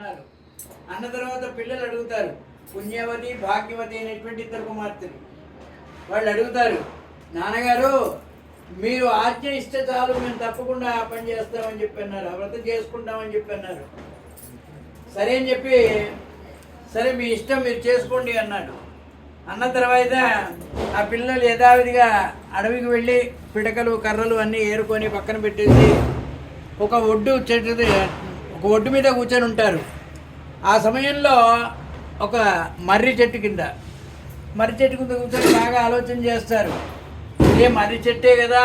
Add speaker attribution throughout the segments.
Speaker 1: అన్నారు. అన్న తర్వాత పిల్లలు అడుగుతారు పుణ్యవతి భాగ్యవతి అనేటువంటి ఇద్దరు కుమార్తెలు. వాళ్ళు అడుగుతారు నాన్నగారు మీరు ఆజ్ఞ ఇస్తే చాలు మేము తప్పకుండా ఆ పని చేస్తామని చెప్పి అన్నారు. వ్రతం చేసుకుంటామని చెప్పి అన్నారు. సరే అని చెప్పి సరే మీ ఇష్టం మీరు చేసుకోండి అన్నాడు. అన్న తర్వాత ఆ పిల్లలు యథావిధిగా అడవికి వెళ్ళి పిడకలు కర్రలు అన్నీ ఏరుకొని పక్కన పెట్టేసి ఒక ఒడ్డు చెట్టు ఒక ఒడ్డు మీద కూర్చొని ఉంటారు. ఆ సమయంలో ఒక మర్రి చెట్టు కింద మర్రి చెట్టు కింద కూర్చొని బాగా ఆలోచన చేస్తారు. ఇదే మర్రి చెట్టే కదా?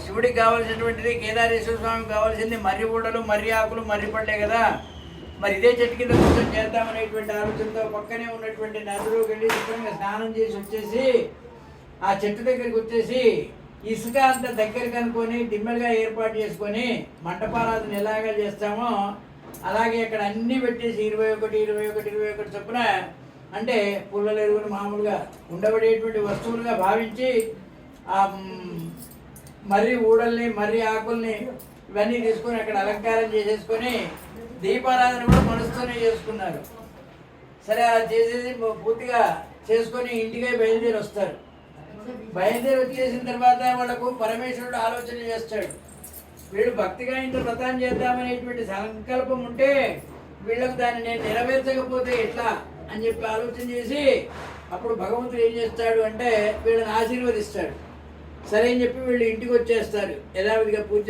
Speaker 1: శివుడికి కావాల్సినటువంటిది కేదారేశ్వర స్వామికి కావాల్సింది మర్రి ఊడలు మర్రి ఆకులు మర్రి పళ్ళే కదా? మరి ఇదే చెట్టు కింద కూర్చొని చేద్దామనేటువంటి ఆలోచనతో పక్కనే ఉన్నటువంటి నదిలోకి వెళ్ళి శుభ్రంగా స్నానం చేసి వచ్చేసి ఆ చెట్టు దగ్గరికి వచ్చేసి ఇసుక అంత దగ్గర కనుక్కొని దిమ్మెలుగా ఏర్పాటు చేసుకొని మంటపారాధన ఎలాగా చేస్తామో అలాగే ఇక్కడ అన్నీ పెట్టేసి ఇరవై ఒకటి ఇరవై ఒకటి ఇరవై ఒకటి చొప్పున అంటే పుల్లలు ఎరువులు మామూలుగా ఉండబడేటువంటి వస్తువులుగా భావించి ఆ మర్రి ఊడల్ని మర్రి ఆకుల్ని ఇవన్నీ తీసుకొని అక్కడ అలంకారం చేసేసుకొని దీపారాధన కూడా మనసుతోనే చేసుకున్నారు. సరే అలా చేసేసి పూర్తిగా చేసుకొని ఇంటికే బయలుదేరి వస్తారు. బయలుదేరి వచ్చేసిన తర్వాత వాళ్ళకు పరమేశ్వరుడు ఆలోచన చేస్తాడు. వీళ్ళు భక్తిగా ఇంత వ్రతం చేద్దామనేటువంటి సంకల్పం ఉంటే వీళ్ళకు దాన్ని నేను నెరవేర్చకపోతే ఎట్లా అని చెప్పి ఆలోచన చేసి అప్పుడు భగవంతుడు ఏం చేస్తాడు అంటే వీళ్ళని ఆశీర్వదిస్తాడు. సరే అని చెప్పి వీళ్ళు ఇంటికి వచ్చేస్తారు. యథావిధిగా పూజ